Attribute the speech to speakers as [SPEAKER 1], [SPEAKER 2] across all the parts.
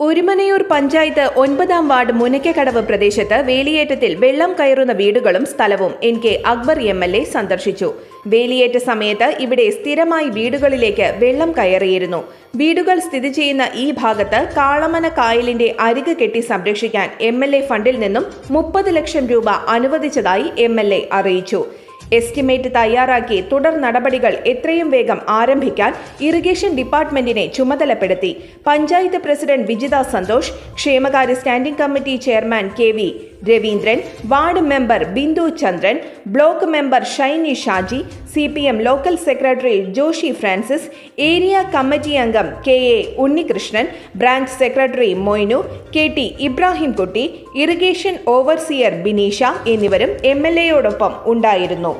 [SPEAKER 1] ഒരുമനയൂർ പഞ്ചായത്ത് ഒൻപതാം വാർഡ് മുനയ്ക്കക്കടവ് പ്രദേശത്ത് വേലിയേറ്റത്തിൽ വെള്ളം കയറുന്ന വീടുകളും സ്ഥലവും N K Akbar M L A സന്ദർശിച്ചു. വേലിയേറ്റ സമയത്ത് ഇവിടെ സ്ഥിരമായി വീടുകളിലേക്ക് വെള്ളം കയറിയിരുന്നു. വീടുകൾ സ്ഥിതി ചെയ്യുന്ന ഈ ഭാഗത്ത് കാളമന കായലിന്റെ അരിക് കെട്ടി സംരക്ഷിക്കാൻ എം ഫണ്ടിൽ നിന്നും മുപ്പത് ലക്ഷം രൂപ അനുവദിച്ചതായി എ അറിയിച്ചു. എസ്റ്റിമേറ്റ് തയ്യാറാക്കി തുടർ നടപടികൾ എത്രയും വേഗം ആരംഭിക്കാൻ ഇറിഗേഷൻ ഡിപ്പാർട്ട്മെന്റിനെ ചുമതലപ്പെടുത്തി. പഞ്ചായത്ത് പ്രസിഡന്റ് വിജിത സന്തോഷ് ക്ഷേമകാര്യ standing committee chairman K V Raveendran ward member Bindu Chandran block member Shiny Shaji C P M local secretary Joshy Francis area committee അംഗം K A Unnikrishnan branch secretary Moinu K T Ibrahimkutty irrigation overseer Bineesha എന്നിവരും M L എയോടൊപ്പം ഉണ്ടായിരുന്നു.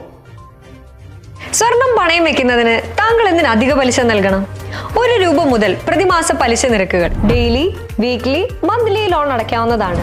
[SPEAKER 2] സ്വർണം പണയം വെക്കുന്നതിന് താങ്കൾ എന്തിന് അധിക പലിശ നൽകണം? ഒരു രൂപ മുതൽ പ്രതിമാസ പലിശ നിരക്കുകൾ ഡെയിലി വീക്ക്ലി മന്ത്ലി ലോൺ അടയ്ക്കാവുന്നതാണ്.